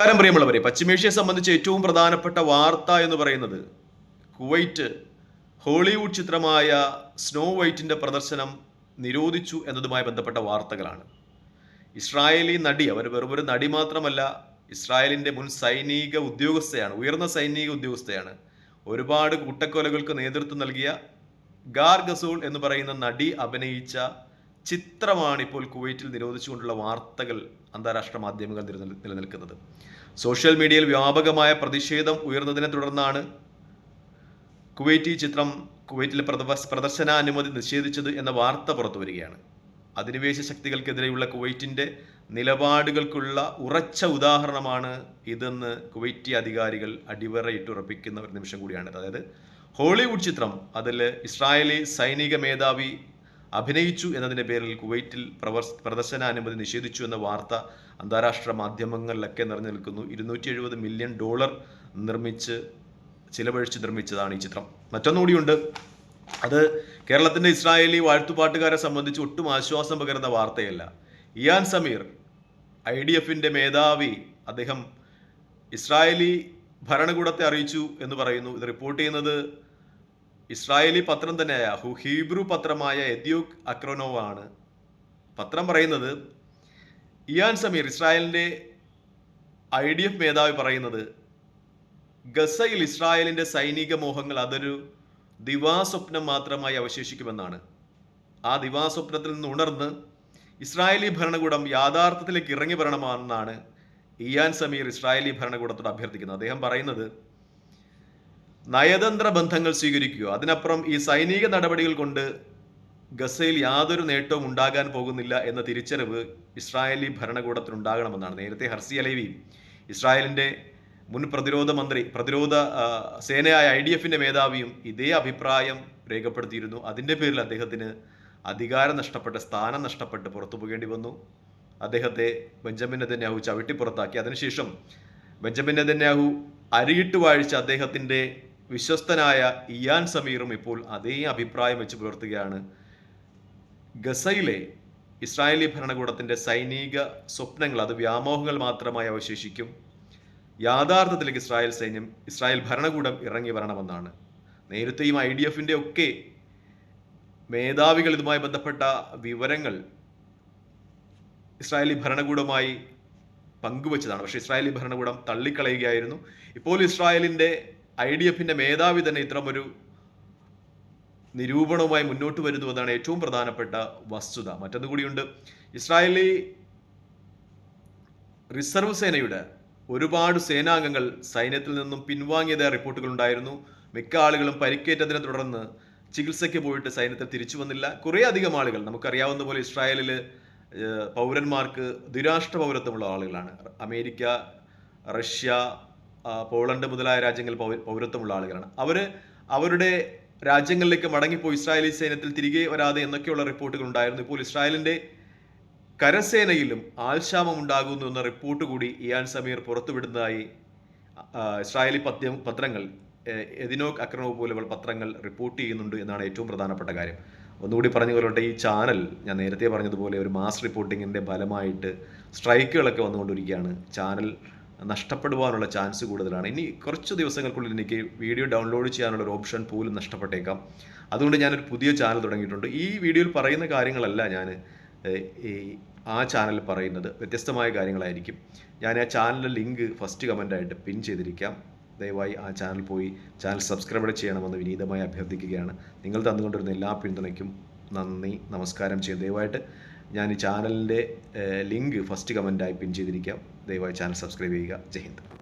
നമസ്കാരം പ്രിയമുള്ളവരെ പശ്ചിമേഷ്യയെ സംബന്ധിച്ച് ഏറ്റവും പ്രധാനപ്പെട്ട വാർത്ത എന്ന് പറയുന്നത് കുവൈറ്റ് ഹോളിവുഡ് ചിത്രമായ സ്നോ വൈറ്റിന്റെ പ്രദർശനം നിരോധിച്ചു എന്നതുമായി ബന്ധപ്പെട്ട വാർത്തകളാണ്. ഇസ്രായേലി നടി അവർ വെറും ഒരു നടി മാത്രമല്ല ഇസ്രായേലിന്റെ മുൻ സൈനിക ഉദ്യോഗസ്ഥയാണ് ഉയർന്ന സൈനിക ഉദ്യോഗസ്ഥയാണ്. ഒരുപാട് കൂട്ടക്കൊലകൾക്ക് നേതൃത്വം നൽകിയ ഗാർ ഗസൂൾ എന്ന് പറയുന്ന നടി അഭിനയിച്ച ചിത്രമാണ് ഇപ്പോൾ കുവൈറ്റിൽ നിരോധിച്ചുകൊണ്ടുള്ള വാർത്തകൾ അന്താരാഷ്ട്ര മാധ്യമങ്ങൾ നിലനിൽ- നിലനിൽക്കുന്നത്. സോഷ്യൽ മീഡിയയിൽ വ്യാപകമായ പ്രതിഷേധം ഉയർന്നതിനെ തുടർന്നാണ് കുവൈറ്റി ചിത്രം കുവൈറ്റിലെ പ്രദർശനാനുമതി നിഷേധിച്ചത് എന്ന വാർത്ത പുറത്തു വരികയാണ്. അധിനിവേശ ശക്തികൾക്കെതിരെയുള്ള കുവൈറ്റിന്റെ നിലപാടുകൾക്കുള്ള ഉറച്ച ഉദാഹരണമാണ് ഇതെന്ന് കുവൈറ്റി അധികാരികൾ അടിവരയിട്ടുറപ്പിക്കുന്ന ഒരു നിമിഷം കൂടിയാണ് അതായത് ഹോളിവുഡ് ചിത്രം അതിൽ ഇസ്രായേലി സൈനിക മേധാവി അഭിനയിച്ചു എന്നതിന്റെ പേരിൽ കുവൈറ്റിൽ പ്രദർശനാനുമതി നിഷേധിച്ചു എന്ന വാർത്ത അന്താരാഷ്ട്ര മാധ്യമങ്ങളിലൊക്കെ നിറഞ്ഞു നിൽക്കുന്നു. ഇരുന്നൂറ്റി എഴുപത് മില്യൺ ഡോളർ നിർമ്മിച്ച് ചിലവഴിച്ച് നിർമ്മിച്ചതാണ് ഈ ചിത്രം. മറ്റൊന്നുകൂടിയുണ്ട്. അത് കേരളത്തിന്റെ ഇസ്രായേലി വാഴ്ത്തുപാട്ടുകാരെ സംബന്ധിച്ച് ഒട്ടും ആശ്വാസം പകരുന്ന വാർത്തയല്ല. ഇയാൻ സമീർ ഐ ഡി എഫിന്റെ മേധാവി അദ്ദേഹം ഇസ്രായേലി ഭരണകൂടത്തെ അറിയിച്ചു എന്ന് പറയുന്നു. ഇത് റിപ്പോർട്ട് ചെയ്യുന്നത് ഇസ്രായേലി പത്രം തന്നെയായ ഹീബ്രു പത്രമായ എദ്യൂക്ക് അക്രോനോവ് ആണ് പത്രം പറയുന്നത്. ഇയാൻ സമീർ ഇസ്രായേലിന്റെ ഐ ഡി എഫ് മേധാവി പറയുന്നത് ഗസയിൽ ഇസ്രായേലിന്റെ സൈനിക മോഹങ്ങൾ അതൊരു ദിവാസ്വപ്നം മാത്രമായി അവശേഷിക്കുമെന്നാണ്. ആ ദിവാസ്വപ്നത്തിൽ നിന്ന് ഉണർന്ന് ഇസ്രായേലി ഭരണകൂടം യാഥാർത്ഥ്യത്തിലേക്ക് ഇറങ്ങി വരണമെന്നാണ് ഇയാൻ സമീർ ഇസ്രായേലി ഭരണകൂടത്തോട് അഭ്യർത്ഥിക്കുന്നത്. അദ്ദേഹം പറയുന്നത് നയതന്ത്ര ബന്ധങ്ങൾ സ്വീകരിക്കുക. അതിനപ്പുറം ഈ സൈനിക നടപടികൾ കൊണ്ട് ഗസയിൽ യാതൊരു നേട്ടവും ഉണ്ടാകാൻ പോകുന്നില്ല എന്ന തിരിച്ചറിവ് ഇസ്രായേലി ഭരണകൂടത്തിനുണ്ടാകണമെന്നാണ് നേരത്തെ ഹർസി അലൈവി ഇസ്രായേലിന്റെ മുൻ പ്രതിരോധ മന്ത്രി പ്രതിരോധ സേനയായ ഐ ഡി എഫിന്റെ മേധാവിയും ഇതേ അഭിപ്രായം രേഖപ്പെടുത്തിയിരുന്നു. അതിന്റെ പേരിൽ അദ്ദേഹത്തിന് അധികാരം നഷ്ടപ്പെട്ട് സ്ഥാനം നഷ്ടപ്പെട്ട് പുറത്തു പോകേണ്ടി വന്നു. അദ്ദേഹത്തെ ബെഞ്ചമിൻ നെതന്യാഹു ചവിട്ടി പുറത്താക്കി. അതിനുശേഷം ബെഞ്ചമിൻ നെതന്യാഹു അരിയിട്ട് വാഴിച്ച അദ്ദേഹത്തിന്റെ വിശ്വസ്തനായ ഇയാൻ സമീറും ഇപ്പോൾ അതേ അഭിപ്രായം വെച്ച് പുലർത്തുകയാണ്. ഗസയിലെ ഇസ്രായേലി ഭരണകൂടത്തിന്റെ സൈനിക സ്വപ്നങ്ങൾ അത് വ്യാമോഹങ്ങൾ മാത്രമായി അവശേഷിക്കും. യാഥാർത്ഥ്യത്തിലേക്ക് ഇസ്രായേൽ സൈന്യം ഇസ്രായേൽ ഭരണകൂടം ഇറങ്ങി വരണമെന്നാണ്. നേരത്തെയും ഐ ഡി എഫിന്റെ ഒക്കെ മേധാവികൾ ഇതുമായി ബന്ധപ്പെട്ട വിവരങ്ങൾ ഇസ്രായേലി ഭരണകൂടവുമായി പങ്കുവച്ചതാണ്. പക്ഷേ ഇസ്രായേലി ഭരണകൂടം തള്ളിക്കളയുകയായിരുന്നു. ഇപ്പോൾ ഇസ്രായേലിന്റെ ഐ ഡി എഫിന്റെ മേധാവി തന്നെ ഇത്തരമൊരു നിരൂപണവുമായി മുന്നോട്ട് വരുന്നു എന്നാണ് ഏറ്റവും പ്രധാനപ്പെട്ട വസ്തുത. മറ്റൊന്നു കൂടിയുണ്ട്. ഇസ്രായേലി റിസർവ് സേനയുടെ ഒരുപാട് സേനാംഗങ്ങൾ സൈന്യത്തിൽ നിന്നും പിൻവാങ്ങിയതായ റിപ്പോർട്ടുകൾ ഉണ്ടായിരുന്നു. മിക്ക ആളുകളും പരിക്കേറ്റതിനെ തുടർന്ന് ചികിത്സയ്ക്ക് പോയിട്ട് സൈന്യത്തിൽ തിരിച്ചു വന്നില്ല. കുറേ അധികം ആളുകൾ നമുക്കറിയാവുന്ന പോലെ ഇസ്രായേലിൽ പൗരന്മാർക്ക് ദുരാഷ്ട്ര പൗരത്വമുള്ള ആളുകളാണ്. അമേരിക്ക റഷ്യ പോളണ്ട് മുതലായ രാജ്യങ്ങളിൽ പൗരത്വമുള്ള ആളുകളാണ്. അവർ അവരുടെ രാജ്യങ്ങളിലേക്ക് മടങ്ങിപ്പോയി ഇസ്രായേലി സൈന്യത്തിൽ തിരികെ വരാതെ എന്നൊക്കെയുള്ള റിപ്പോർട്ടുകൾ ഉണ്ടായിരുന്നു ഇപ്പോൾ ഇസ്രായേലിന്റെ കരസേനയിലും ആൾക്ഷാമം ഉണ്ടാകുന്നു എന്ന റിപ്പോർട്ട് കൂടി ഇയാൻ സമീർ പുറത്തുവിടുന്നതായി ഇസ്രായേലി പദ്യ പത്രങ്ങൾ എദിനോക് അക്രമ പോലുള്ള പത്രങ്ങൾ റിപ്പോർട്ട് ചെയ്യുന്നുണ്ട് എന്നാണ് ഏറ്റവും പ്രധാനപ്പെട്ട കാര്യം. ഒന്നുകൂടി പറഞ്ഞു കൊള്ളട്ടെ ഈ ചാനൽ ഞാൻ നേരത്തെ പറഞ്ഞതുപോലെ ഒരു മാസ് റിപ്പോർട്ടിങ്ങിന്റെ ഫലമായിട്ട് സ്ട്രൈക്കുകളൊക്കെ വന്നുകൊണ്ടിരിക്കുകയാണ്. ചാനൽ നഷ്ടപ്പെടുവാനുള്ള ചാൻസ് കൂടുതലാണ്. ഇനി കുറച്ച് ദിവസങ്ങൾക്കുള്ളിൽ എനിക്ക് വീഡിയോ ഡൗൺലോഡ് ചെയ്യാനുള്ള ഒരു ഓപ്ഷൻ പോലും നഷ്ടപ്പെട്ടേക്കാം. അതുകൊണ്ട് ഞാനൊരു പുതിയ ചാനൽ തുടങ്ങിയിട്ടുണ്ട്. ഈ വീഡിയോയിൽ പറയുന്ന കാര്യങ്ങളല്ല ഞാൻ ഈ ആ ചാനൽ പറയുന്നത്. വ്യത്യസ്തമായ കാര്യങ്ങളായിരിക്കും. ഞാൻ ആ ചാനലിന്റെ ലിങ്ക് ഫസ്റ്റ് കമന്റായിട്ട് പിൻ ചെയ്തിരിക്കാം. ദയവായി ആ ചാനൽ പോയി ചാനൽ സബ്സ്ക്രൈബ് ചെയ്യണമെന്ന് വിനീതമായി അഭ്യർത്ഥിക്കുകയാണ്. നിങ്ങൾ തന്നുകൊണ്ടിരുന്ന എല്ലാ പിന്തുണയ്ക്കും നന്ദി നമസ്കാരം ചെയ്യും ദയവായിട്ട് ഞാൻ ഈ ചാനലിന്റെ ലിങ്ക് ഫസ്റ്റ് കമന്റായി പിൻ ചെയ്തിരിക്കാം. ദയവായി ചാനൽ സബ്സ്ക്രൈബ് ചെയ്യുക. ജയ് ഹിന്ദ്.